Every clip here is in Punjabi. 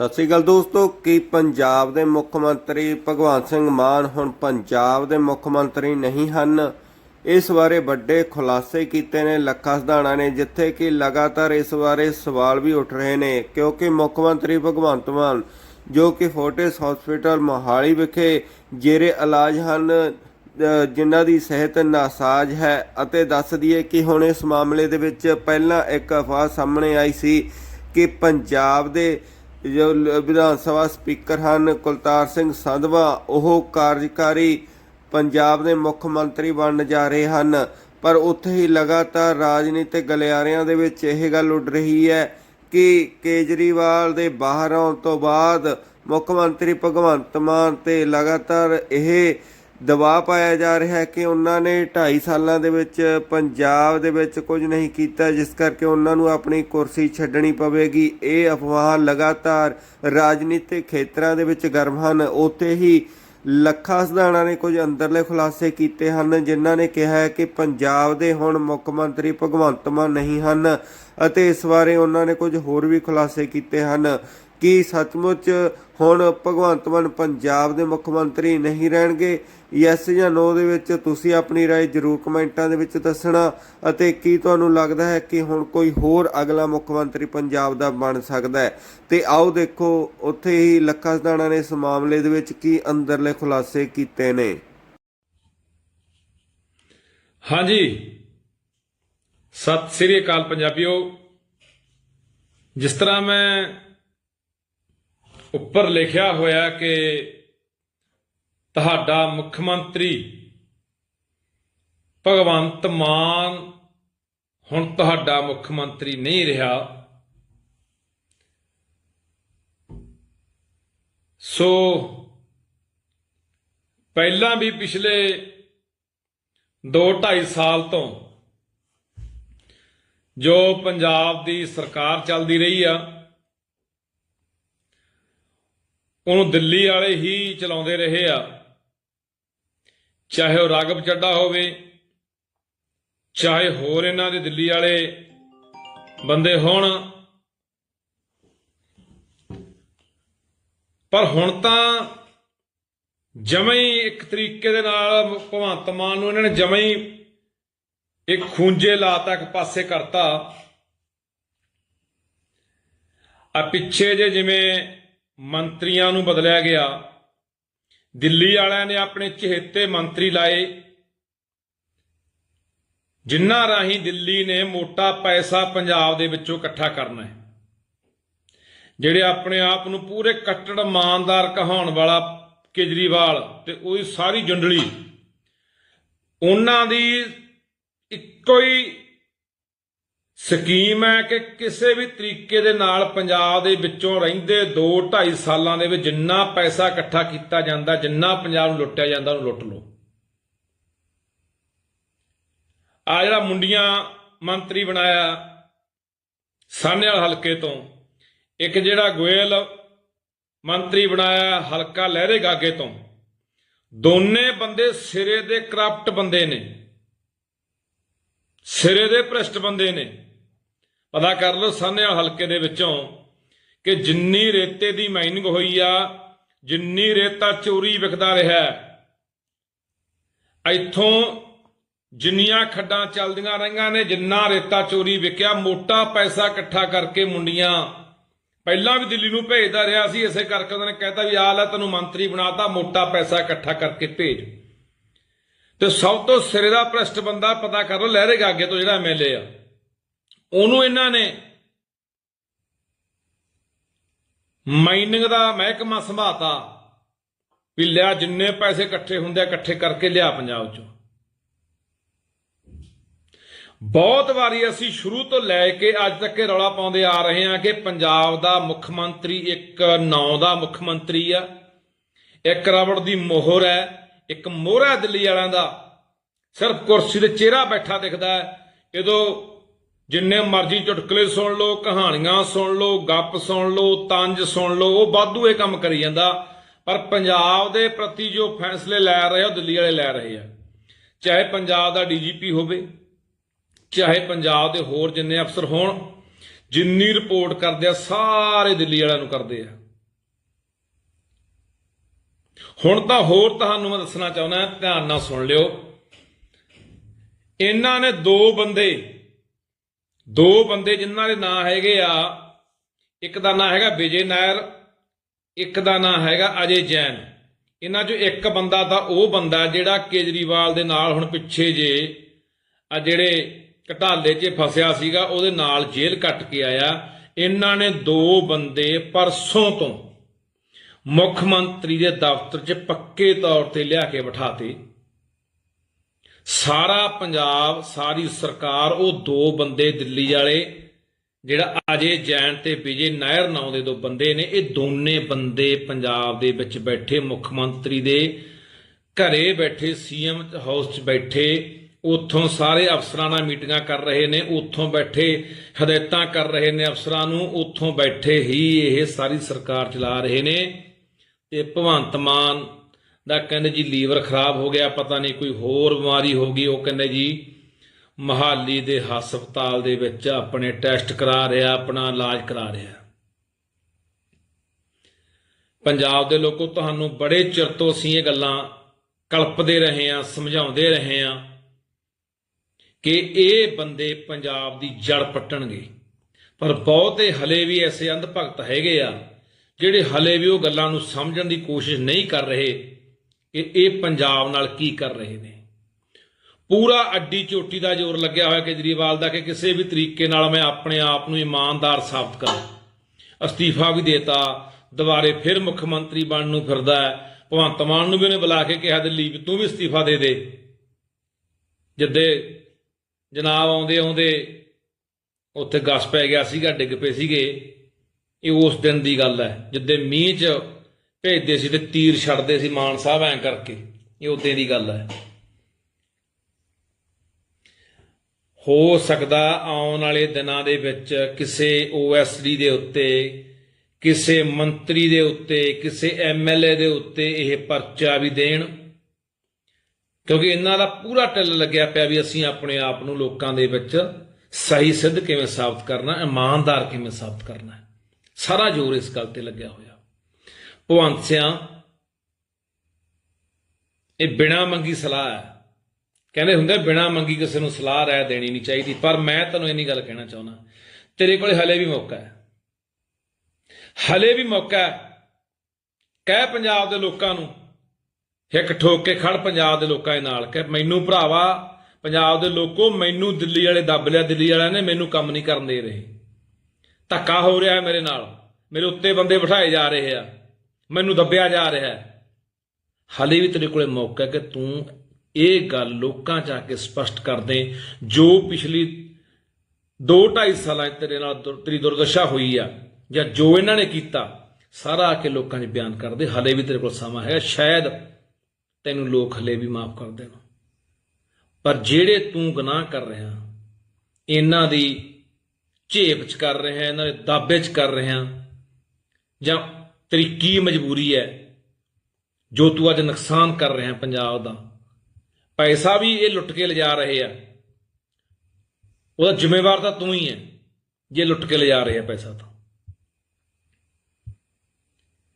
ਸਤਿ ਸ੍ਰੀ ਅਕਾਲ ਦੋਸਤੋ, ਕੀ ਪੰਜਾਬ ਦੇ ਮੁੱਖ ਮੰਤਰੀ ਭਗਵੰਤ ਸਿੰਘ ਮਾਨ ਹੁਣ ਪੰਜਾਬ ਦੇ ਮੁੱਖ ਮੰਤਰੀ ਨਹੀਂ ਹਨ? ਇਸ ਬਾਰੇ ਵੱਡੇ ਖੁਲਾਸੇ ਕੀਤੇ ਨੇ ਲੱਖਾ ਸਧਾਣਾ ਨੇ, ਜਿੱਥੇ ਕਿ ਲਗਾਤਾਰ ਇਸ ਬਾਰੇ ਸਵਾਲ ਵੀ ਉੱਠ ਰਹੇ ਨੇ, ਕਿਉਂਕਿ ਮੁੱਖ ਮੰਤਰੀ ਭਗਵੰਤ ਮਾਨ, ਜੋ ਕਿ ਫੋਰਟਿਸ ਹਸਪੀਟਲ ਮੋਹਾਲੀ ਵਿਖੇ ਜੇਰੇ ਇਲਾਜ ਹਨ ਜਿਨ੍ਹਾਂ ਦੀ ਸਿਹਤ ਨਾਸਾਜ਼ ਹੈ ਅਤੇ ਦੱਸ ਦਈਏ ਕਿ ਹੁਣ ਇਸ ਮਾਮਲੇ ਦੇ ਵਿੱਚ ਪਹਿਲਾਂ ਇੱਕ ਅਫਵਾਹ ਸਾਹਮਣੇ ਆਈ ਸੀ ਕਿ ਪੰਜਾਬ ਦੇ ਜੋ ਲ- ਵਿਧਾਨ ਸਭਾ ਸਪੀਕਰ ਹਨ, ਕੁਲਤਾਰ ਸਿੰਘ ਸੰਧਵਾ, ਉਹ ਕਾਰਜਕਾਰੀ ਪੰਜਾਬ ਦੇ ਮੁੱਖ ਮੰਤਰੀ ਬਣਨ ਜਾ ਰਹੇ ਹਨ। ਪਰ ਉੱਥੇ ਹੀ ਲਗਾਤਾਰ ਰਾਜਨੀਤਿਕ ਗਲਿਆਰਿਆਂ ਦੇ ਵਿੱਚ ਇਹ ਗੱਲ ਉੱਡ ਰਹੀ ਹੈ ਕਿ ਕੇਜਰੀਵਾਲ ਦੇ ਬਾਹਰ ਆਉਣ ਤੋਂ ਬਾਅਦ ਮੁੱਖ ਮੰਤਰੀ ਭਗਵੰਤ ਮਾਨ ਤੇ ਲਗਾਤਾਰ ਇਹ ਦਬਾਅ ਪਾਇਆ ਜਾ ਰਿਹਾ ਹੈ ਕਿ ਉਹਨਾਂ ਨੇ 2.5 ਸਾਲਾਂ ਦੇ ਵਿੱਚ ਪੰਜਾਬ ਦੇ ਵਿੱਚ ਕੁਝ ਨਹੀਂ ਕੀਤਾ, ਜਿਸ ਕਰਕੇ ਉਹਨਾਂ ਨੂੰ ਆਪਣੀ ਕੁਰਸੀ ਛੱਡਣੀ ਪਵੇਗੀ। ਇਹ ਅਫਵਾਹਾਂ ਲਗਾਤਾਰ ਰਾਜਨੀਤਿਕ ਖੇਤਰਾਂ ਦੇ ਵਿੱਚ ਗਰਮ ਹਨ। ਉੱਥੇ ਹੀ ਲੱਖਾ ਸਧਾਣਾ ਨੇ ਕੁਝ ਅੰਦਰਲੇ ਖੁਲਾਸੇ ਕੀਤੇ ਹਨ, ਜਿਨ੍ਹਾਂ ਨੇ ਕਿਹਾ ਹੈ ਕਿ ਪੰਜਾਬ ਦੇ ਹੁਣ ਮੁੱਖ ਮੰਤਰੀ ਭਗਵੰਤ ਮਾਨ ਨਹੀਂ ਹਨ ਅਤੇ ਇਸ ਬਾਰੇ ਉਹਨਾਂ ਨੇ ਕੁਝ ਹੋਰ ਵੀ ਖੁਲਾਸੇ ਕੀਤੇ ਹਨ। ਕਿ ਸੱਚਮੁੱਚ ਹੁਣ ਭਗਵੰਤ ਮਾਨ ਪੰਜਾਬ ਦੇ ਮੁੱਖ ਮੰਤਰੀ ਨਹੀਂ ਰਹਿਣਗੇ ਯੈਸ ਜਾਂ ਨੋ ਦੇ ਵਿੱਚ ਤੁਸੀਂ ਆਪਣੀ رائے ਜਰੂਰ ਕਮੈਂਟਾਂ ਦੇ ਵਿੱਚ ਦੱਸਣਾ ਅਤੇ ਕੀ ਤੁਹਾਨੂੰ ਲੱਗਦਾ ਹੈ ਕਿ ਹੁਣ ਕੋਈ ਹੋਰ ਅਗਲਾ ਮੁੱਖ ਮੰਤਰੀ ਪੰਜਾਬ ਦਾ ਬਣ ਸਕਦਾ ਹੈ ਤੇ ਆਓ ਦੇਖੋ ਉੱਥੇ ਹੀ ਲੱਖਾ ਸਦਾਣਾ ਨੇ ਇਸ ਮਾਮਲੇ ਦੇ ਵਿੱਚ ਕੀ ਅੰਦਰਲੇ ਖੁਲਾਸੇ ਕੀਤੇ ਨੇ ਹਾਂਜੀ ਸਤਿ ਸ੍ਰੀ ਅਕਾਲ ਪੰਜਾਬੀਓ ਜਿਸ ਤਰ੍ਹਾਂ ਮੈਂ ਉੱਪਰ ਲਿਖਿਆ ਹੋਇਆ ਕਿ ਤੁਹਾਡਾ ਮੁੱਖ ਮੰਤਰੀ ਭਗਵੰਤ ਮਾਨ ਹੁਣ ਤੁਹਾਡਾ ਮੁੱਖ ਮੰਤਰੀ ਨਹੀਂ ਰਿਹਾ। ਸੋ ਪਹਿਲਾਂ ਵੀ ਪਿਛਲੇ 2.5 ਸਾਲ ਤੋਂ ਜੋ ਪੰਜਾਬ ਦੀ ਸਰਕਾਰ ਚੱਲਦੀ ਰਹੀ ਆ ਉਹਨੂੰ ਦਿੱਲੀ ਵਾਲੇ ਹੀ ਚਲਾਉਂਦੇ ਰਹੇ ਆ। ਚਾਹੇ ਉਹ ਰਾਗਵ ਚੱਡਾ ਹੋਵੇ, ਚਾਹੇ ਹੋਰ ਇਹਨਾਂ ਦੇ ਦਿੱਲੀ ਵਾਲੇ ਬੰਦੇ ਹੋਣ। ਪਰ ਹੁਣ ਤਾਂ ਜਮੇ ਹੀ ਇੱਕ ਤਰੀਕੇ ਦੇ ਨਾਲ ਭਗਵੰਤ ਮਾਨ ਨੂੰ ਇਹਨਾਂ ਨੇ ਜਮੇ ਹੀ ਇੱਕ ਖੂੰਜੇ ਲਾ ਤੱਕ ਪਾਸੇ ਕਰਤਾ। ਆ ਪਿੱਛੇ ਜੇ ਜਿਵੇਂ ਮੰਤਰੀਆਂ ਨੂੰ ਬਦਲਿਆ ਗਿਆ। ਦਿੱਲੀ ਵਾਲਿਆਂ ਨੇ ਆਪਣੇ ਚਹੇਤੇ ਮੰਤਰੀ ਲਾਏ। ਜਿਨ੍ਹਾਂ ਰਾਹੀਂ ਦਿੱਲੀ ਨੇ ਮੋਟਾ ਪੈਸਾ ਪੰਜਾਬ ਦੇ ਵਿੱਚੋਂ ਇਕੱਠਾ ਕਰਨਾ ਹੈ। ਜਿਹੜੇ ਆਪਣੇ ਆਪ ਨੂੰ ਪੂਰੇ ਕੱਟੜ ਇਮਾਨਦਾਰ ਕਹਾਉਣ ਵਾਲਾ ਕੇਜਰੀਵਾਲ ਤੇ ਉਹਦੀ ਸਾਰੀ ਜੰਡਲੀ, ਉਹਨਾਂ ਦੀ ਇੱਕੋ ਹੀ ਸਕੀਮ ਹੈ ਕਿ ਕਿਸੇ ਵੀ ਤਰੀਕੇ ਦੇ ਨਾਲ ਪੰਜਾਬ ਦੇ ਵਿੱਚੋਂ ਰਹਿੰਦੇ 2 2.5 ਸਾਲਾਂ ਦੇ ਵਿੱਚ ਜਿੰਨਾ ਪੈਸਾ ਇਕੱਠਾ ਕੀਤਾ ਜਾਂਦਾ, ਜਿੰਨਾ ਪੰਜਾਬ ਨੂੰ ਲੁੱਟਿਆ ਜਾਂਦਾ, ਉਹਨੂੰ ਲੁੱਟ ਲਓ। ਆ ਜਿਹੜਾ ਮੁੰਡੀਆਂ ਮੰਤਰੀ ਬਣਾਇਆ ਸਾਹਨੇਵਾਲ ਹਲਕੇ ਤੋਂ, ਇੱਕ ਜਿਹੜਾ ਗੋਇਲ ਮੰਤਰੀ ਬਣਾਇਆ ਹਲਕਾ ਲਹਿਰੇ ਗਾਗੇ ਤੋਂ, ਦੋਨੇ ਬੰਦੇ ਸਿਰੇ ਦੇ ਕਰਪਟ ਬੰਦੇ ਨੇ, ਸਿਰੇ ਦੇ ਭ੍ਰਿਸ਼ਟ ਬੰਦੇ ਨੇ। ਪਤਾ ਕਰ ਲਓ ਸਾਨਿਆ ਹਲਕੇ ਦੇ ਵਿੱਚੋਂ ਕਿ ਜਿੰਨੀ ਰੇਤੇ ਦੀ ਮਾਈਨਿੰਗ ਹੋਈ ਆ, ਜਿੰਨੀ ਰੇਤਾ ਚੋਰੀ ਵਿਕਦਾ ਰਿਹਾ ਇੱਥੋਂ ਜਿੰਨੀਆਂ ਖੱਡਾਂ ਚੱਲਦੀਆਂ ਰਹੀਆਂ ਨੇ, ਜਿੰਨਾ ਰੇਤਾ ਚੋਰੀ ਵਿਕਿਆ, ਮੋਟਾ ਪੈਸਾ ਇਕੱਠਾ ਕਰਕੇ ਮੁੰਡੀਆਂ ਪਹਿਲਾਂ ਵੀ ਦਿੱਲੀ ਨੂੰ ਭੇਜਦਾ ਰਿਹਾ ਸੀ, ਇਸੇ ਕਰਕੇ ਉਹਨਾਂ ਨੇ ਕਹਿਤਾ ਵੀ ਆਹ ਲੈ ਤੈਨੂੰ ਮੰਤਰੀ ਬਣਾਤਾ, ਮੋਟਾ ਪੈਸਾ ਇਕੱਠਾ ਕਰਕੇ ਭੇਜ। ਤੇ ਸਭ ਤੋਂ ਸਿਰੇ ਦਾ ਭ੍ਰਸ਼ਟ ਬੰਦਾ ਪਤਾ ਕਰ ਲਓ, ਲਹਿਰੇਗਾ ਅੱਗੇ ਤੋਂ ਜਿਹੜਾ ਐਮਐਲਏ ਆ। ਉਹਨੂੰ ਇਹਨਾਂ ਨੇ ਮਾਈਨਿੰਗ ਦਾ ਮਹਿਕਮਾ ਸੰਭਾਤਾ ਵੀ ਲਿਆ, ਜਿੰਨੇ ਪੈਸੇ ਇਕੱਠੇ ਹੁੰਦੇ ਇਕੱਠੇ ਕਰਕੇ ਲਿਆ ਪੰਜਾਬ ਚੋਂ। ਬਹੁਤ ਵਾਰੀ ਅਸੀਂ ਸ਼ੁਰੂ ਤੋਂ ਲੈ ਕੇ ਅੱਜ ਤੱਕ ਇਹ ਰੌਲਾ ਪਾਉਂਦੇ ਆ ਰਹੇ ਹਾਂ ਕਿ ਪੰਜਾਬ ਦਾ ਮੁੱਖ ਮੰਤਰੀ ਇੱਕ ਨੌ ਦਾ ਮੁੱਖ ਮੰਤਰੀ ਆ, ਇੱਕ ਰਬੜ ਦੀ ਮੋਹਰ ਹੈ, ਇੱਕ ਮੋਹਰਾ ਦਿੱਲੀ ਵਾਲਿਆਂ ਦਾ। ਸਿਰਫ ਕੁਰਸੀ ਤੇ ਚਿਹਰਾ ਬੈਠਾ ਦਿਖਦਾ ਹੈ। ਇਹਦੋਂ ਜਿੰਨੇ ਮਰਜ਼ੀ ਚੁਟਕਲੇ ਸੁਣ ਲਓ, ਕਹਾਣੀਆਂ ਸੁਣ ਲਓ, ਗੱਪ ਸੁਣ ਲਓ, ਤੰਜ ਸੁਣ ਲਓ, ਉਹ ਬਾਦੂ ਇਹ ਕੰਮ ਕਰੀ ਜਾਂਦਾ। ਪਰ ਪੰਜਾਬ ਦੇ ਪ੍ਰਤੀ ਜੋ ਫੈਸਲੇ ਲੈ ਰਹੇ ਆ, ਉਹ ਦਿੱਲੀ ਵਾਲੇ ਲੈ ਰਹੇ ਆ। ਚਾਹੇ ਪੰਜਾਬ ਦਾ ਡੀਜੀਪੀ ਹੋਵੇ, ਚਾਹੇ ਪੰਜਾਬ ਦੇ ਹੋਰ ਜਿੰਨੇ ਅਫਸਰ ਹੋਣ, ਜਿੰਨੀ ਰਿਪੋਰਟ ਕਰਦੇ ਆ, ਸਾਰੇ ਦਿੱਲੀ ਵਾਲਿਆਂ ਨੂੰ ਕਰਦੇ ਆ। ਹੁਣ ਤਾਂ ਹੋਰ ਤੁਹਾਨੂੰ ਮੈਂ ਦੱਸਣਾ ਚਾਹੁੰਦਾ, ਧਿਆਨ ਨਾਲ ਸੁਣ ਲਿਓ। ਇਹਨਾਂ ਨੇ ਦੋ ਬੰਦੇ ਦੋ ਬੰਦੇ ਜਿਨ੍ਹਾਂ ਦੇ ਨਾਂ ਹੈਗੇ ਆ, ਇੱਕ ਦਾ ਨਾਂ ਹੈਗਾ ਵਿਜੇ ਨਾਇਰ, ਇੱਕ ਦਾ ਨਾਂ ਹੈਗਾ ਅਜੇ ਜੈਨ। ਇਹਨਾਂ ਚੋਂ ਇੱਕ ਬੰਦਾ ਤਾਂ ਉਹ ਬੰਦਾ ਜਿਹੜਾ ਕੇਜਰੀਵਾਲ ਦੇ ਨਾਲ ਹੁਣ ਪਿੱਛੇ ਜੇ, ਆ ਜਿਹੜੇ ਘਟਾਲੇ 'ਚ ਫਸਿਆ ਸੀਗਾ, ਉਹਦੇ ਨਾਲ ਜੇਲ੍ਹ ਕੱਟ ਕੇ ਆਇਆ। ਇਹਨਾਂ ਨੇ ਦੋ ਬੰਦੇ ਪਰਸੋਂ ਤੋਂ ਮੁੱਖ ਮੰਤਰੀ ਦੇ ਦਫ਼ਤਰ 'ਚ ਪੱਕੇ ਤੌਰ ਤੇ ਲਿਆ ਕੇ ਬਿਠਾਤੇ। ਸਾਰਾ ਪੰਜਾਬ, ਸਾਰੀ ਸਰਕਾਰ, ਉਹ ਦੋ ਬੰਦੇ ਦਿੱਲੀ ਵਾਲੇ, ਜਿਹੜਾ ਅਜੇ ਜੈਨ ਤੇ ਵਿਜੇ ਨਾਇਰ ਨਾਂ ਦੇ ਦੋ ਬੰਦੇ ਨੇ, ਇਹ ਦੋਨੇ ਬੰਦੇ ਪੰਜਾਬ ਦੇ ਵਿੱਚ ਬੈਠੇ, ਮੁੱਖ ਮੰਤਰੀ ਦੇ ਘਰੇ ਬੈਠੇ, ਸੀਐਮ ਹਾਊਸ 'ਚ ਬੈਠੇ, ਉੱਥੋਂ ਸਾਰੇ ਅਫਸਰਾਂ ਨਾਲ ਮੀਟਿੰਗਾਂ ਕਰ ਰਹੇ ਨੇ, ਉੱਥੋਂ ਬੈਠੇ, ਹਦਾਇਤਾਂ ਕਰ ਰਹੇ ਨੇ ਅਫਸਰਾਂ ਨੂੰ, ਉੱਥੋਂ ਬੈਠੇ ਹੀ ਇਹ ਸਾਰੀ ਸਰਕਾਰ ਚਲਾ ਰਹੇ ਨੇ ਤੇ ਭਗਵੰਤ ਮਾਨ ਦਾ ਕਹਿੰਦੇ ਜੀ ਲੀਵਰ ਖਰਾਬ ਹੋ ਗਿਆ, ਪਤਾ ਨਹੀਂ ਕੋਈ ਹੋਰ ਬਿਮਾਰੀ ਹੋ ਗਈ, ਉਹ ਕਹਿੰਦੇ ਜੀ ਮਹਾਲੀ ਦੇ ਹਸਪਤਾਲ ਦੇ ਵਿੱਚ ਆਪਣੇ ਟੈਸਟ ਕਰਾ ਰਿਹਾ, ਆਪਣਾ ਇਲਾਜ ਕਰਾ ਰਿਹਾ। ਪੰਜਾਬ ਦੇ ਲੋਕੋ, ਤੁਹਾਨੂੰ ਬੜੇ ਚਿਰ ਤੋਂ ਅਸੀਂ ਇਹ ਗੱਲਾਂ ਕਲਪਦੇ ਰਹੇ ਹਾਂ, ਸਮਝਾਉਂਦੇ ਰਹੇ ਹਾਂ ਕਿ ਇਹ ਬੰਦੇ ਪੰਜਾਬ ਦੀ ਜੜ ਪੱਟਣਗੇ। ਪਰ ਬਹੁਤੇ ਹਲੇ ਵੀ ਐਸੇ ਅੰਧ ਭਗਤ ਹੈਗੇ ਆ, ਜਿਹੜੇ ਹਲੇ ਵੀ ਉਹ ਗੱਲਾਂ ਨੂੰ ਸਮਝਣ ਦੀ ਕੋਸ਼ਿਸ਼ ਨਹੀਂ ਕਰ ਰਹੇ। ਕਿ ਇਹ ਪੰਜਾਬ ਨਾਲ ਕੀ ਕਰ ਰਹੇ ਨੇ? ਪੂਰਾ ਅੱਡੀ ਚੋਟੀ ਦਾ ਜ਼ੋਰ ਲੱਗਿਆ ਹੋਇਆ ਕੇਜਰੀਵਾਲ ਦਾ ਕਿ ਕਿਸੇ ਵੀ ਤਰੀਕੇ ਨਾਲ ਮੈਂ ਆਪਣੇ ਆਪ ਨੂੰ ਇਮਾਨਦਾਰ ਸਾਬਤ ਕਰਾਂ। ਅਸਤੀਫਾ ਵੀ ਦੇਤਾ, ਦੁਬਾਰੇ ਫਿਰ ਮੁੱਖ ਮੰਤਰੀ ਬਣਨ ਨੂੰ ਫਿਰਦਾ ਹੈ। ਭਗਵੰਤ ਮਾਨ ਨੂੰ ਵੀ ਉਹਨੇ ਬੁਲਾ ਕੇ ਕਿਹਾ ਦਿੱਲੀ ਵੀ ਤੂੰ ਵੀ ਅਸਤੀਫਾ ਦੇ ਦੇ। ਜਿੱਦੇ ਜਨਾਬ ਆਉਂਦੇ ਆਉਂਦੇ ਉੱਥੇ ਗਸ ਪੈ ਗਿਆ ਸੀਗਾ, ਡਿੱਗ ਪਏ ਸੀਗੇ। ਇਹ ਉਸ ਦਿਨ ਦੀ ਗੱਲ ਹੈ, ਜਿੱਦੇ ਮੀਂਹ 'ਚ ਭੇਜਦੇ ਸੀ ਤੇ ਤੀਰ ਛੱਡਦੇ ਸੀ ਮਾਨ ਸਾਹਿਬ ਐਂ ਕਰਕੇ। ਇਹ ਉਦੋਂ ਦੀ ਗੱਲ ਹੈ। ਹੋ ਸਕਦਾ ਆਉਣ ਵਾਲੇ ਦਿਨਾਂ ਦੇ ਵਿੱਚ ਕਿਸੇ ਓਐਸਡੀ ਦੇ ਉੱਤੇ, ਕਿਸੇ ਮੰਤਰੀ ਦੇ ਉੱਤੇ, ਕਿਸੇ ਐਮਐਲਏ ਦੇ ਉੱਤੇ ਇਹ ਪਰਚਾ ਵੀ ਦੇਣ। ਕਿਉਂਕਿ ਇਹਨਾਂ ਦਾ ਪੂਰਾ ਟਿੱਲ ਲੱਗਿਆ ਪਿਆ ਵੀ ਅਸੀਂ ਆਪਣੇ ਆਪ ਨੂੰ ਲੋਕਾਂ ਦੇ ਵਿੱਚ ਸਹੀ ਸਿੱਧ ਕਿਵੇਂ ਸਾਬਤ ਕਰਨਾ, ਇਮਾਨਦਾਰ ਕਿਵੇਂ ਸਾਬਤ ਕਰਨਾ। ਸਾਰਾ ਜ਼ੋਰ ਇਸ ਗੱਲ ਤੇ ਲੱਗਿਆ ਹੋਇਆ। ਭਵੰਤ ਸਿਆਂ ਇਹ ਬਿਨਾ ਮੰਗੀ ਸਲਾਹ ਹੈ। ਕਹਿੰਦੇ ਹੁੰਦੇ ਬਿਨਾ ਮੰਗੀ ਕਿਸੇ ਨੂੰ ਸਲਾਹ ਰਾਇ ਦੇਣੀ ਨਹੀਂ ਚਾਹੀਦੀ, ਪਰ ਮੈਂ ਤੈਨੂੰ ਇੰਨੀ ਗੱਲ ਕਹਿਣਾ ਚਾਹੁੰਦਾ, ਤੇਰੇ ਕੋਲ ਹਲੇ ਵੀ ਮੌਕਾ ਹੈ। ਹਲੇ ਵੀ ਮੌਕਾ ਹੈ। ਕਹਿ ਪੰਜਾਬ ਦੇ ਲੋਕਾਂ ਨੂੰ ਹਿੱਕ ਠੋਕ ਕੇ ਖੜ ਪੰਜਾਬ ਦੇ ਲੋਕਾਂ ਦੇ ਨਾਲ, ਕਿ ਮੈਨੂੰ ਭਰਾਵਾ, ਪੰਜਾਬ ਦੇ ਲੋਕੋ, ਮੈਨੂੰ ਦਿੱਲੀ ਵਾਲੇ ਦੱਬ ਲਿਆ, ਦਿੱਲੀ ਵਾਲਿਆਂ ਨੇ ਮੈਨੂੰ ਕੰਮ ਨਹੀਂ ਕਰਨ ਦੇ ਰਹੇ। ਧੱਕਾ ਹੋ ਰਿਹਾ ਮੇਰੇ ਨਾਲ, ਮੇਰੇ ਉੱਤੇ ਬੰਦੇ ਬਿਠਾਏ ਜਾ ਰਹੇ ਆ। ਮੈਨੂੰ ਦੱਬਿਆ ਜਾ ਰਿਹਾ ਹੈ। ਹਾਲੇ ਵੀ ਤੇਰੇ ਕੋਲੇ ਮੌਕਾ ਹੈ ਕਿ ਤੂੰ ਇਹ ਗੱਲ ਲੋਕਾਂ 'ਚ ਆ ਕੇ ਸਪਸ਼ਟ ਕਰ ਦੇ, ਜੋ ਪਿਛਲੀ 2.5 ਸਾਲਾਂ 'ਚ ਤੇਰੇ ਨਾਲ ਦੁਰ- ਤੇਰੀ ਦੁਰਦਸ਼ਾ ਹੋਈ ਆ, ਜਾਂ ਜੋ ਇਹਨਾਂ ਨੇ ਕੀਤਾ, ਸਾਰਾ ਆ ਕੇ ਲੋਕਾਂ 'ਚ ਬਿਆਨ ਕਰ ਦੇ। ਹਾਲੇ ਵੀ ਤੇਰੇ ਕੋਲ ਸਮਾਂ ਹੈਗਾ, ਸ਼ਾਇਦ ਤੈਨੂੰ ਲੋਕ ਹਲੇ ਵੀ ਮਾਫ ਕਰ ਦੇਣ। ਪਰ ਜਿਹੜੇ ਤੂੰ ਗੁਨਾਹ ਕਰ ਰਿਹਾ, ਇਹਨਾਂ ਦੀ ਝੇਪ 'ਚ ਕਰ ਰਿਹਾ, ਇਹਨਾਂ ਦੇ ਦਾਬੇ 'ਚ ਕਰ ਰਿਹਾ, ਜਾਂ ਤੇਰੀ ਕੀ ਮਜਬੂਰੀ ਹੈ? ਜੋ ਤੂੰ ਅੱਜ ਨੁਕਸਾਨ ਕਰ ਰਿਹਾ ਪੰਜਾਬ ਦਾ। ਪੈਸਾ ਵੀ ਇਹ ਲੁੱਟ ਕੇ ਲਿਜਾ ਰਹੇ ਆ। ਉਹਦਾ ਜ਼ਿੰਮੇਵਾਰ ਤਾਂ ਤੂੰ ਹੀ ਹੈ, ਜੇ ਲੁੱਟ ਕੇ ਲਿਜਾ ਰਹੇ ਆ ਪੈਸਾ ਤਾਂ।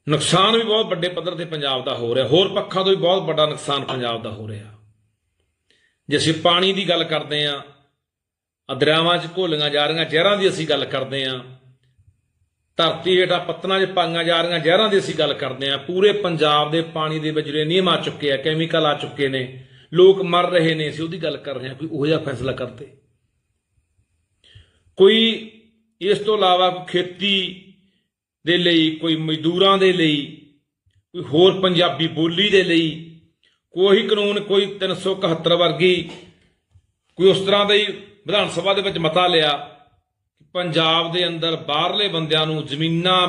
ਨੁਕਸਾਨ ਵੀ ਬਹੁਤ ਵੱਡੇ ਪੱਧਰ ਤੇ ਪੰਜਾਬ ਦਾ ਹੋ ਰਿਹਾ। ਹੋਰ ਪੱਖਾਂ ਤੋਂ ਵੀ ਬਹੁਤ ਵੱਡਾ ਨੁਕਸਾਨ ਪੰਜਾਬ ਦਾ ਹੋ ਰਿਹਾ। ਜੇ ਅਸੀਂ ਪਾਣੀ ਦੀ ਗੱਲ ਕਰਦੇ ਆ ਦਰਿਆਵਾਂ 'ਚ ਘੋਲੀਆਂ ਜਾ ਰਹੀਆਂ, ਜ਼ਹਿਰਾਂ ਦੀ ਅਸੀਂ ਗੱਲ ਕਰਦੇ ਆ ਧਰਤੀ ਹੇਠਾਂ ਪੱਤਨਾਂ 'ਚ ਪਾਈਆਂ ਜਾ ਰਹੀਆਂ ਜ਼ਹਿਰਾਂ ਦੀ ਅਸੀਂ ਗੱਲ ਕਰਦੇ ਆ ਪੂਰੇ ਪੰਜਾਬ ਦੇ ਪਾਣੀ ਦੇ ਵਿੱਚ ਯੂਰੇਨੀਅਮ ਆ ਚੁੱਕੇ ਆ, ਕੈਮੀਕਲ ਆ ਚੁੱਕੇ ਨੇ, ਲੋਕ ਮਰ ਰਹੇ ਨੇ, ਅਸੀਂ ਉਹਦੀ ਗੱਲ ਕਰ ਰਹੇ ਹਾਂ ਕੋਈ ਉਹੋ ਜਿਹਾ ਫੈਸਲਾ ਕਰਦੇ। ਕੋਈ ਇਸ ਤੋਂ ਇਲਾਵਾ ਖੇਤੀ ਦੇ ਲਈ, ਕੋਈ ਮਜ਼ਦੂਰਾਂ ਦੇ ਲਈ, ਕੋਈ ਹੋਰ ਪੰਜਾਬੀ ਬੋਲੀ ਦੇ ਲਈ, ਕੋਈ ਕਾਨੂੰਨ, ਕੋਈ 371 ਵਰਗੀ ਕੋਈ ਉਸ ਤਰ੍ਹਾਂ ਦਾ ਹੀ ਵਿਧਾਨ ਸਭਾ ਦੇ ਵਿੱਚ ਮਤਾ ਲਿਆ ਪੰਜਾਬ ਦੇ ਅੰਦਰ ਬਾਹਰਲੇ ਬੰਦਿਆਂ ਨੂੰ ਜ਼ਮੀਨਾਂ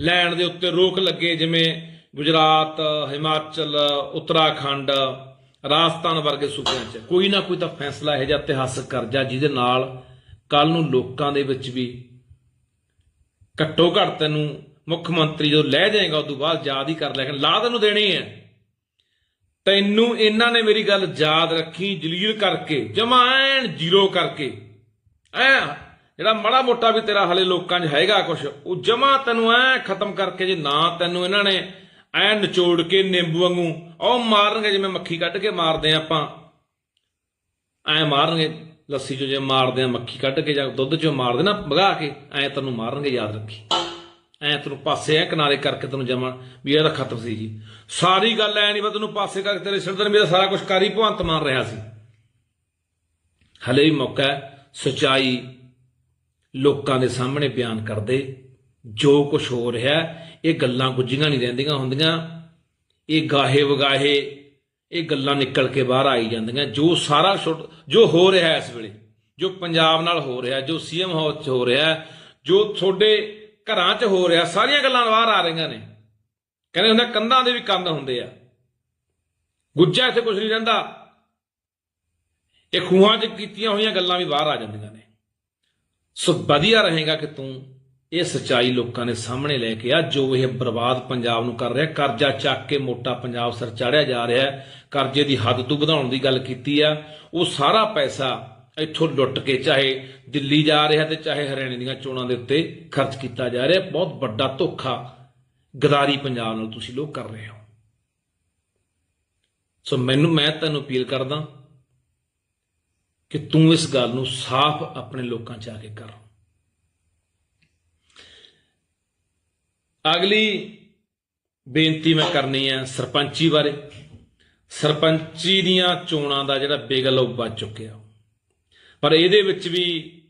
ਲੈਣ ਦੇ ਉੱਤੇ ਰੋਕ ਲੱਗੇ, ਜਿਵੇਂ ਗੁਜਰਾਤ, ਹਿਮਾਚਲ, ਉੱਤਰਾਖੰਡ, ਰਾਜਸਥਾਨ ਵਰਗੇ ਸੂਬਿਆਂ 'ਚ। ਕੋਈ ਨਾ ਕੋਈ ਤਾਂ ਫੈਸਲਾ ਇਹੋ ਜਿਹਾ ਇਤਿਹਾਸਕ ਕਰਜ਼ਾ ਜਿਹਦੇ ਨਾਲ ਕੱਲ ਨੂੰ ਲੋਕਾਂ ਦੇ ਵਿੱਚ ਵੀ ਘੱਟੋ ਘੱਟ ਤੈਨੂੰ ਮੁੱਖ ਮੰਤਰੀ ਜਦੋਂ ਲੈ ਜਾਏਗਾ, ਉਦੋਂ ਬਾਅਦ ਯਾਦ ਹੀ ਕਰ ਲੈਣ ਲਾ ਤੈਨੂੰ ਦੇਣੀ ਹੈ। ਤੈਨੂੰ ਇਹਨਾਂ ਨੇ ਮੇਰੀ ਗੱਲ ਯਾਦ ਰੱਖੀ, ਜਲੀਲ ਕਰਕੇ, ਜਮਾ ਐਨ ਜ਼ੀਰੋ ਕਰਕੇ। ਐ ਜਿਹੜਾ ਮੜਾ ਮੋਟਾ ਵੀ ਤੇਰਾ ਹਲੇ ਲੋਕਾਂ 'ਚ ਹੈਗਾ ਕੁਝ ਉਹ ਜਮਾ ਤੈਨੂੰ ਐ ਖਤਮ ਕਰਕੇ ਜੇ ਨਾ ਤੈਨੂੰ ਇਹਨਾਂ ਨੇ ਐ ਨਿਚੋੜ ਕੇ ਨਿੰਬੂ ਵਾਂਗੂ, ਉਹ ਮਾਰਨਗੇ ਜਿਵੇਂ ਮੱਖੀ ਕੱਢ ਕੇ ਮਾਰਦੇ ਆ ਆਪਾਂ। ਐ ਮਾਰਨਗੇ, ਲੱਸੀ ਚੋਂ ਜੇ ਮਾਰਦੇ ਆ ਮੱਖੀ ਕੱਢ ਕੇ ਜਾਂ ਦੁੱਧ ਚੋਂ ਮਾਰਦੇ ਨਾ ਭਗਾ ਕੇ, ਐ ਤੈਨੂੰ ਮਾਰਨਗੇ, ਯਾਦ ਰੱਖੀ। ਐ ਤੈਨੂੰ ਪਾਸੇ ਐ ਕਿਨਾਰੇ ਕਰਕੇ ਤੈਨੂੰ ਜਮਾ, ਵੀ ਇਹਦਾ ਖਤਮ ਸੀ ਜੀ। ਸਾਰੀ ਗੱਲ ਐ ਨਹੀਂ ਬਸ ਤੈਨੂੰ ਪਾਸੇ ਕਰਕੇ ਤੇਰੇ ਸਿਰ ਤੇ ਮੇਰਾ ਸਾਰਾ ਕੁਝ ਕਰੀ ਭਵੰਤ ਮਾਰ ਰਿਹਾ ਸੀ। ਹਲੇ ਵੀ ਮੌਕਾ ਹੈ, ਸਚਾਈ ਲੋਕਾਂ ਦੇ ਸਾਹਮਣੇ ਬਿਆਨ ਕਰਦੇ, ਜੋ ਕੁਝ ਹੋ ਰਿਹਾ, ਇਹ ਗੱਲਾਂ ਗੁੱਝੀਆਂ ਨਹੀਂ ਰਹਿੰਦੀਆਂ ਹੁੰਦੀਆਂ। ਇਹ ਗਾਹੇ ਵਗਾਹੇ, ਇਹ ਗੱਲਾਂ ਨਿਕਲ ਕੇ ਬਾਹਰ ਆਈ ਜਾਂਦੀਆਂ। ਜੋ ਸਾਰਾ ਛੁੱਟ- ਜੋ ਹੋ ਰਿਹਾ ਇਸ ਵੇਲੇ, ਜੋ ਪੰਜਾਬ ਨਾਲ ਹੋ ਰਿਹਾ, ਜੋ ਸੀਐਮ ਹਾਊਸ 'ਚ ਹੋ ਰਿਹਾ, ਜੋ ਤੁਹਾਡੇ ਘਰਾਂ 'ਚ ਹੋ ਰਿਹਾ, ਸਾਰੀਆਂ ਗੱਲਾਂ ਬਾਹਰ ਆ ਰਹੀਆਂ ਨੇ। ਕਹਿੰਦੇ ਹੁੰਦੇ ਕੰਧਾਂ ਦੇ ਵੀ ਕੰਧ ਹੁੰਦੇ ਆ। ਗੁੱਜਾ ਇੱਥੇ ਕੁਝ ਨਹੀਂ ਰਹਿੰਦਾ। ਇਹ ਖੂਹਾਂ 'ਚ ਕੀਤੀਆਂ ਹੋਈਆਂ ਗੱਲਾਂ ਵੀ ਬਾਹਰ ਆ ਜਾਂਦੀਆਂ। ਸੋ ਵਧੀਆ ਰਹੇਗਾ ਕਿ ਤੂੰ ਇਹ ਸਚਾਈ ਲੋਕਾਂ ਦੇ ਸਾਹਮਣੇ ਲੈ ਕੇ ਆ, ਜੋ ਇਹ ਬਰਬਾਦ ਪੰਜਾਬ ਨੂੰ ਕਰ ਰਿਹਾ, ਕਰਜ਼ਾ ਚੱਕ ਕੇ ਮੋਟਾ ਪੰਜਾਬ ਸਰ ਚਾੜਿਆ ਜਾ ਰਿਹਾ ਕਰਜ਼ੇ ਦੀ ਹੱਦ ਤੋਂ ਵਧਾਉਣ ਦੀ ਗੱਲ ਕੀਤੀ ਆ, ਉਹ ਸਾਰਾ ਪੈਸਾ ਇੱਥੋਂ ਲੁੱਟ ਕੇ ਚਾਹੇ ਦਿੱਲੀ ਜਾ ਰਿਹਾ ਤੇ ਚਾਹੇ ਹਰਿਆਣੇ ਦੀਆਂ ਚੋਣਾਂ ਦੇ ਉੱਤੇ ਖਰਚ ਕੀਤਾ ਜਾ ਰਿਹਾ, ਬਹੁਤ ਵੱਡਾ ਧੋਖਾ ਗਦਾਰੀ ਪੰਜਾਬ ਨਾਲ ਤੁਸੀਂ ਲੋਕ ਕਰ ਰਹੇ ਹੋ। ਸੋ ਮੈਨੂੰ, ਮੈਂ ਤੁਹਾਨੂੰ ਅਪੀਲ ਕਰਦਾ ਕਿ ਤੂੰ ਇਸ ਗੱਲ ਨੂੰ ਸਾਫ਼ ਆਪਣੇ ਲੋਕਾਂ 'ਚ ਆ ਕੇ ਕਰ। ਅਗਲੀ ਬੇਨਤੀ ਮੈਂ ਕਰਨੀ ਹੈ ਸਰਪੰਚੀ ਬਾਰੇ। ਸਰਪੰਚੀ ਦੀਆਂ ਚੋਣਾਂ ਦਾ ਜਿਹੜਾ ਬੇਗਲ ਉਹ ਵੱਜ ਚੁੱਕਿਆ। ਪਰ ਇਹਦੇ ਵਿੱਚ ਵੀ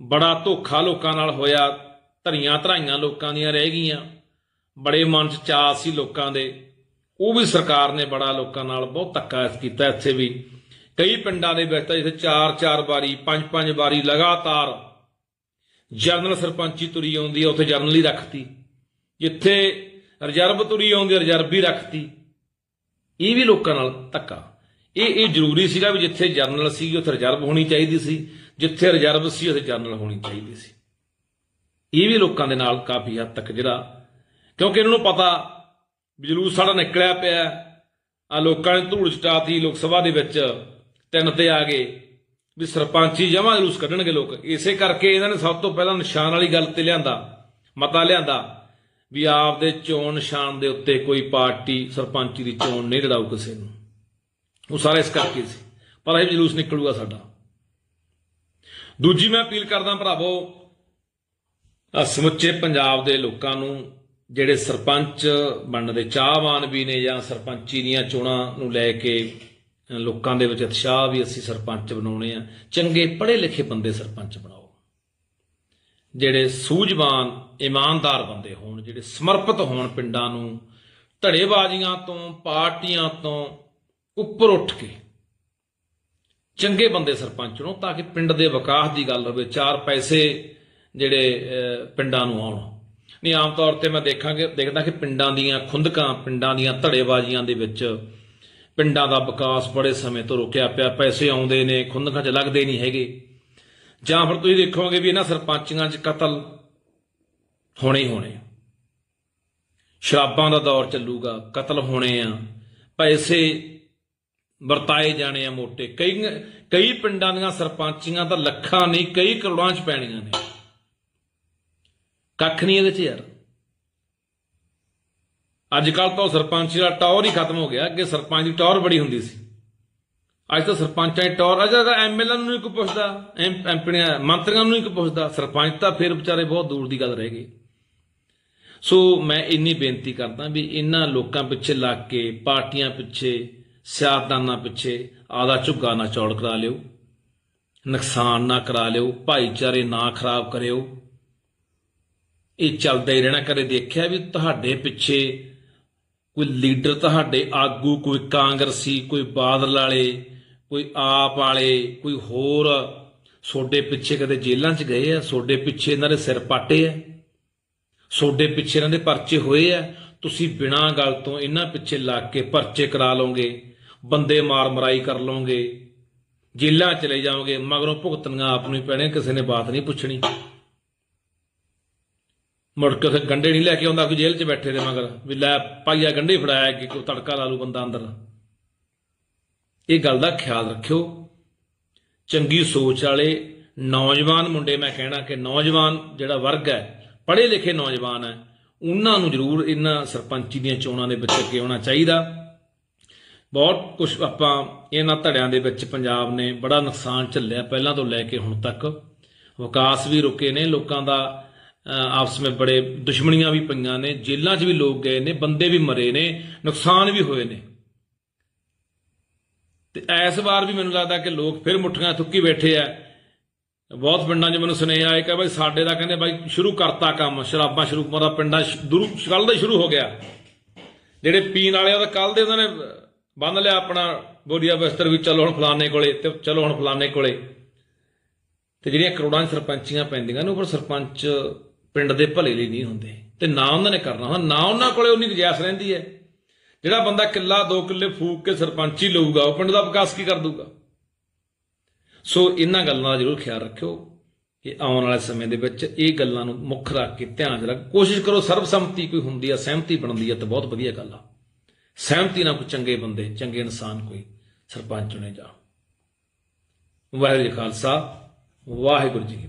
ਬੜਾ ਧੋਖਾ ਲੋਕਾਂ ਨਾਲ ਹੋਇਆ। ਧਰੀਆਂ ਧਰਾਈਆਂ ਲੋਕਾਂ ਦੀਆਂ ਰਹਿ ਗਈਆਂ। ਬੜੇ ਮਨ 'ਚ ਚਾਅ ਸੀ ਲੋਕਾਂ ਦੇ। ਉਹ ਵੀ ਸਰਕਾਰ ਨੇ ਬੜਾ ਲੋਕਾਂ ਨਾਲ ਬਹੁਤ ਧੱਕਾ ਕੀਤਾ ਇੱਥੇ ਵੀ। ਕਈ ਪਿੰਡਾਂ ਦੇ ਵਿੱਚ ਤਾਂ ਜਿੱਥੇ ਚਾਰ ਚਾਰ ਵਾਰੀ ਪੰਜ ਪੰਜ ਵਾਰੀ ਲਗਾਤਾਰ ਜਨਰਲ ਸਰਪੰਚੀ ਤੁਰੀ ਆਉਂਦੀ ਹੈ ਉੱਥੇ ਜਰਨਲ ਹੀ ਰੱਖਤੀ। ਜਿੱਥੇ ਰਿਜ਼ਰਵ ਤੁਰੀ ਆਉਂਦੀ ਹੈ, ਰਿਜ਼ਰਵ ਹੀ ਰੱਖਤੀ। ਇਹ ਵੀ ਲੋਕਾਂ ਨਾਲ ਧੱਕਾ। ਇਹ ਇਹ ਜ਼ਰੂਰੀ ਸੀਗਾ ਵੀ ਜਿੱਥੇ ਜਰਨਲ ਸੀ ਉੱਥੇ ਰਿਜ਼ਰਵ ਹੋਣੀ ਚਾਹੀਦੀ ਸੀ। ਜਿੱਥੇ ਰਿਜ਼ਰਵ ਸੀ ਉੱਥੇ ਜਰਨਲ ਹੋਣੀ ਚਾਹੀਦੀ ਸੀ। ਇਹ ਵੀ ਲੋਕਾਂ ਦੇ ਨਾਲ ਕਾਫੀ ਹੱਦ ਤੱਕ ਜਿਹੜਾ ਕਿਉਂਕਿ ਇਹਨਾਂ ਨੂੰ ਪਤਾ ਵੀ ਜਲੂਸ ਸਾਡਾ ਨਿਕਲਿਆ ਪਿਆ। ਆ ਲੋਕਾਂ ਨੇ ਧੂੜ ਚਟਾਤੀ ਲੋਕ ਸਭਾ ਦੇ ਵਿੱਚ। ਤਿੰਨ ਤੇ ਆ ਗਏ ਵੀ ਸਰਪੰਚੀ ਜਮਾ ਜਲੂਸ ਕੱਢਣਗੇ ਲੋਕ। ਇਸੇ ਕਰਕੇ ਇਹਨਾਂ ਨੇ ਸਭ ਤੋਂ ਪਹਿਲਾਂ ਨਿਸ਼ਾਨ ਵਾਲੀ ਗੱਲ ਤੇ ਲਿਆਂਦਾ, ਮਤਾ ਲਿਆਂਦਾ ਵੀ ਆਪਦੇ ਚੋਣ ਨਿਸ਼ਾਨ ਦੇ ਉੱਤੇ ਕੋਈ ਪਾਰਟੀ ਸਰਪੰਚੀ ਦੀ ਚੋਣ ਨਹੀਂ ਲੜਾਊ ਕਿਸੇ ਨੂੰ। ਉਹ ਸਾਰਾ ਇਸ ਕਰਕੇ ਸੀ। ਪਰ ਇਹ ਜਲੂਸ ਨਿਕਲੂਗਾ ਸਾਡਾ। ਦੂਜੀ ਮੈਂ ਅਪੀਲ ਕਰਦਾ ਭਰਾਵੋ ਸਮੁੱਚੇ ਪੰਜਾਬ ਦੇ ਲੋਕਾਂ ਨੂੰ, ਜਿਹੜੇ ਸਰਪੰਚ ਬਣਨ ਦੇ ਚਾਹਵਾਨ ਵੀ ਨੇ ਜਾਂ ਸਰਪੰਚੀ ਦੀਆਂ ਚੋਣਾਂ ਨੂੰ ਲੈ ਕੇ ਲੋਕਾਂ ਦੇ ਵਿੱਚ ਉਤਸ਼ਾਹ ਵੀ ਅਸੀਂ ਸਰਪੰਚ ਬਣਾਉਣੇ ਆ। ਚੰਗੇ ਪੜ੍ਹੇ ਲਿਖੇ ਬੰਦੇ ਸਰਪੰਚ ਬਣਾਓ। ਜਿਹੜੇ ਸੂਝਵਾਨ, ਇਮਾਨਦਾਰ ਬੰਦੇ ਹੋਣ, ਜਿਹੜੇ ਸਮਰਪਿਤ ਹੋਣ ਪਿੰਡਾਂ ਨੂੰ, ਧੜੇਬਾਜ਼ੀਆਂ ਤੋਂ, ਪਾਰਟੀਆਂ ਤੋਂ ਉੱਪਰ ਉੱਠ ਕੇ ਚੰਗੇ ਬੰਦੇ ਸਰਪੰਚ ਨੂੰ ਤਾਂ ਕਿ ਪਿੰਡ ਦੇ ਵਿਕਾਸ ਦੀ ਗੱਲ ਹੋਵੇ ਚਾਰ ਪੈਸੇ ਜਿਹੜੇ ਪਿੰਡਾਂ ਨੂੰ ਆਉਣ। ਨਹੀਂ, ਆਮ ਤੌਰ ਤੇ ਮੈਂ ਦੇਖਾਂਗੇ, ਦੇਖਦਾ ਕਿ ਪਿੰਡਾਂ ਦੀਆਂ ਖੁੰਦਕਾਂ, ਪਿੰਡਾਂ ਦੀਆਂ ਧੜੇਬਾਜ਼ੀਆਂ ਦੇ ਵਿੱਚ ਪਿੰਡਾਂ ਦਾ ਵਿਕਾਸ ਬੜੇ ਸਮੇਂ ਤੋਂ ਰੁਕਿਆ ਪਿਆ, ਪੈਸੇ ਆਉਂਦੇ ਨੇ, ਖੁੰਦਕਾਂ 'ਚ ਲੱਗਦੇ ਨਹੀਂ ਹੈਗੇ। ਜਾਂ ਫਿਰ ਤੁਸੀਂ ਦੇਖੋਗੇ ਵੀ ਇਹਨਾਂ ਸਰਪੰਚੀਆਂ 'ਚ ਕਤਲ ਹੋਣੇ ਹੀ ਹੋਣੇ ਸ਼ਰਾਬਾਂ ਦਾ ਦੌਰ ਚੱਲੂਗਾ, ਕਤਲ ਹੋਣੇ ਆ, ਪੈਸੇ ਵਰਤਾਏ ਜਾਣੇ ਆ ਮੋਟੇ। ਕਈ ਕਈ ਪਿੰਡਾਂ ਦੀਆਂ ਸਰਪੰਚੀਆਂ ਤਾਂ ਲੱਖਾਂ ਨਹੀਂ, ਕਈ ਕਰੋੜਾਂ 'ਚ ਪੈਣੀਆਂ ਨੇ। ਕੱਖ ਨਹੀਂ ਇਹਦੇ 'ਚ ਯਾਰ। ਅੱਜ ਕੱਲ ਤਾਂ ਉਹ ਸਰਪੰਚੀ ਦਾ ਟੌਰ ਹੀ ਖਤਮ ਹੋ ਗਿਆ, ਅੱਗੇ ਸਰਪੰਚ ਦੀ ਟੌਰ ਬੜੀ ਹੁੰਦੀ ਸੀ। ਅੱਜ ਤਾਂ ਸਰਪੰਚਾਂ ਦੀ ਟੌਰ, ਅੱਜ ਤਾਂ ਐਮਐਲਏ ਨੂੰ ਨਹੀਂ ਕੋਈ ਪੁੱਛਦਾ, ਐਮ- ਐਮਪੀਆਂ ਮੰਤਰੀਆਂ ਨੂੰ ਨਹੀਂ ਕੋਈ ਪੁੱਛਦਾ, ਸਰਪੰਚ ਤਾਂ ਫਿਰ ਵਿਚਾਰੇ ਬਹੁਤ ਦੂਰ ਦੀ ਗੱਲ ਰਹਿ ਗਈ। ਸੋ ਮੈਂ ਇੰਨੀ ਬੇਨਤੀ ਕਰਦਾ ਵੀ ਇਹਨਾਂ ਲੋਕਾਂ ਪਿੱਛੇ ਲੱਗ ਕੇ, ਪਾਰਟੀਆਂ ਪਿੱਛੇ, ਸਿਆਸਤਦਾਨਾਂ ਪਿੱਛੇ ਆਦਾ ਝੁੱਗਾ ਨਾ ਚੌੜ ਕਰਾ ਲਿਓ, ਨੁਕਸਾਨ ਨਾ ਕਰਾ ਲਿਓ, ਭਾਈਚਾਰੇ ਨਾ ਖਰਾਬ ਕਰਿਓ। ਇਹ ਚੱਲਦਾ ਹੀ ਰਹਿਣਾ, ਕਦੇ ਦੇਖਿਆ ਵੀ ਤੁਹਾਡੇ ਪਿੱਛੇ ਕੋਈ ਲੀਡਰ ਤੁਹਾਡੇ ਆਗੂ, ਕੋਈ ਕਾਂਗਰਸੀ, ਕੋਈ ਬਾਦਲ ਵਾਲੇ, ਕੋਈ ਆਪ ਵਾਲੇ, ਕੋਈ ਹੋਰ ਸੋਡੇ ਪਿੱਛੇ ਕਦੇ ਜੇਲ੍ਹਾਂ 'ਚ ਗਏ ਆ? ਸੋਡੇ ਪਿੱਛੇ ਇਹਨਾਂ ਦੇ ਸਿਰ ਪਾਟੇ ਆ? ਸੋਡੇ ਪਿੱਛੇ ਇਹਨਾਂ ਦੇ ਪਰਚੇ ਹੋਏ ਆ? ਤੁਸੀਂ ਬਿਨਾਂ ਗੱਲ ਤੋਂ ਇਹਨਾਂ ਪਿੱਛੇ ਲੱਗ ਕੇ ਪਰਚੇ ਕਰਾ ਲਓਗੇ, ਬੰਦੇ ਮਾਰ ਮਰਾਈ ਕਰ ਲਓਗੇ, ਜੇਲ੍ਹਾਂ ਚਲੇ ਜਾਓਗੇ, ਮਗਰੋਂ ਭੁਗਤਣੀਆਂ ਆਪ ਨੂੰ ਹੀ ਪੈਣੇ ਕਿਸੇ ਨੇ ਬਾਤ ਨਹੀਂ ਪੁੱਛਣੀ। ਮੁੜ ਕੇ ਉੱਥੇ ਗੰਡੇ ਨਹੀਂ ਲੈ ਕੇ ਆਉਂਦਾ, ਕੋਈ ਜੇਲ੍ਹ 'ਚ ਬੈਠੇ ਦੇ ਮਗਰ, ਵੀ ਲੈ ਪਾਈਆ ਗੰਡੇ ਫੜਾਇਆ ਕਿ ਕੋਈ ਤੜਕਾ ਲਾ ਲੂ ਬੰਦਾ ਅੰਦਰ। ਇਹ ਗੱਲ ਦਾ ਖਿਆਲ ਰੱਖਿਓ। ਚੰਗੀ ਸੋਚ ਵਾਲੇ ਨੌਜਵਾਨ ਮੁੰਡੇ, ਮੈਂ ਕਹਿਣਾ ਕਿ ਨੌਜਵਾਨ ਜਿਹੜਾ ਵਰਗ ਹੈ ਪੜ੍ਹੇ ਲਿਖੇ ਨੌਜਵਾਨ ਹੈ, ਉਹਨਾਂ ਨੂੰ ਜ਼ਰੂਰ ਇਹਨਾਂ ਸਰਪੰਚੀ ਦੀਆਂ ਚੋਣਾਂ ਦੇ ਵਿੱਚ ਅੱਗੇ ਆਉਣਾ ਚਾਹੀਦਾ। ਬਹੁਤ ਕੁਝ ਆਪਾਂ ਇਹਨਾਂ ਧੜਿਆਂ ਦੇ ਵਿੱਚ ਪੰਜਾਬ ਨੇ ਬੜਾ ਨੁਕਸਾਨ ਝੱਲਿਆ ਪਹਿਲਾਂ ਤੋਂ ਲੈ ਕੇ ਹੁਣ ਤੱਕ। ਵਿਕਾਸ ਵੀ ਰੁਕੇ ਨੇ ਲੋਕਾਂ ਦਾ। ਆਪਸ ਵਿੱਚ ਬੜੇ ਦੁਸ਼ਮਣੀਆਂ ਵੀ ਪਈਆਂ ਨੇ, ਜੇਲ੍ਹਾਂ 'ਚ ਵੀ ਲੋਕ ਗਏ ਨੇ, ਬੰਦੇ ਵੀ ਮਰੇ ਨੇ, ਨੁਕਸਾਨ ਵੀ ਹੋਏ ਨੇ। ਤੇ ਇਸ ਵਾਰ ਵੀ ਮੈਨੂੰ ਲੱਗਦਾ ਕਿ ਲੋਕ ਫਿਰ ਮੁੱਠੀਆਂ ਥੁੱਕੀ ਬੈਠੇ ਆ। ਬਹੁਤ ਪਿੰਡਾਂ 'ਚ ਮੈਨੂੰ ਸੁਨੇਹਾ ਆਇਆ ਕਿ ਬਈ ਸਾਡੇ ਦਾ ਕਹਿੰਦੇ ਬਾਈ ਸ਼ੁਰੂ ਕਰਤਾ ਕੰਮ, ਸ਼ਰਾਬਾਂ ਸ਼ੁਰੂ ਦਾ ਪਿੰਡਾਂ ਦੂਰ ਕੱਲ ਦਾ ਸ਼ੁਰੂ ਹੋ ਗਿਆ। ਜਿਹੜੇ ਪੀਣ ਵਾਲੇ ਆ ਤਾਂ ਕੱਲ ਦੇ ਉਹਨਾਂ ਨੇ ਬੰਨ ਲਿਆ ਆਪਣਾ, ਬੋਰੀਆ ਬਿਸਤਰ ਵੀ ਚਲੋ ਹੁਣ ਫਲਾਣੇ ਕੋਲੇ ਤੇ ਚਲੋ ਹੁਣ ਫਲਾਣੇ ਕੋਲੇ। ਤੇ ਜਿਹੜੀਆਂ ਕਰੋੜਾਂ ਸਰਪੰਚੀਆਂ ਪੈਂਦੀਆਂ ਨੇ, ਉਹ ਪਰ ਸਰਪੰਚ ਪਿੰਡ ਦੇ ਭਲੇ ਲਈ ਨਹੀਂ ਹੁੰਦੇ। ਤੇ ਨਾ ਉਹਨਾਂ ਨੇ ਕਰਨਾ ਹੁੰਦਾ। ਨਾ ਉਹਨਾਂ ਕੋਲੇ ਉਨੀ ਗੁਜਾਇਸ਼ ਰਹਿੰਦੀ ਹੈ। ਜਿਹੜਾ ਬੰਦਾ ਕਿੱਲਾ, ਦੋ ਕਿੱਲੇ ਫੂਕ ਕੇ ਸਰਪੰਚੀ ਲਊਗਾ, ਉਹ ਪਿੰਡ ਦਾ ਵਿਕਾਸ ਕੀ ਕਰ ਦੂਗਾ ਸੋ ਇਹਨਾਂ ਗੱਲਾਂ ਦਾ ਜ਼ਰੂਰ ਖਿਆਲ ਰੱਖਿਓ ਕਿ ਆਉਣ ਵਾਲੇ ਸਮੇਂ ਦੇ ਵਿੱਚ ਇਹ ਗੱਲਾਂ ਨੂੰ ਮੁੱਖ ਰੱਖ ਕੇ ਧਿਆਨ 'ਚ ਰੱਖ ਕੋਸ਼ਿਸ਼ ਕਰੋ ਸਰਬਸੰਮਤੀ ਕੋਈ ਹੁੰਦੀ ਆ, ਸਹਿਮਤੀ ਬਣਦੀ ਆ ਤਾਂ ਬਹੁਤ ਵਧੀਆ ਗੱਲ ਆ। ਸਹਿਮਤੀ ਨਾਲ ਕੋਈ ਚੰਗੇ ਬੰਦੇ, ਚੰਗੇ ਇਨਸਾਨ ਕੋਈ ਸਰਪੰਚ ਚੁਣੇ ਜਾ ਵਾਹਿਗੁਰੂ ਜੀ ਖਾਲਸਾ, ਵਾਹਿਗੁਰੂ ਜੀ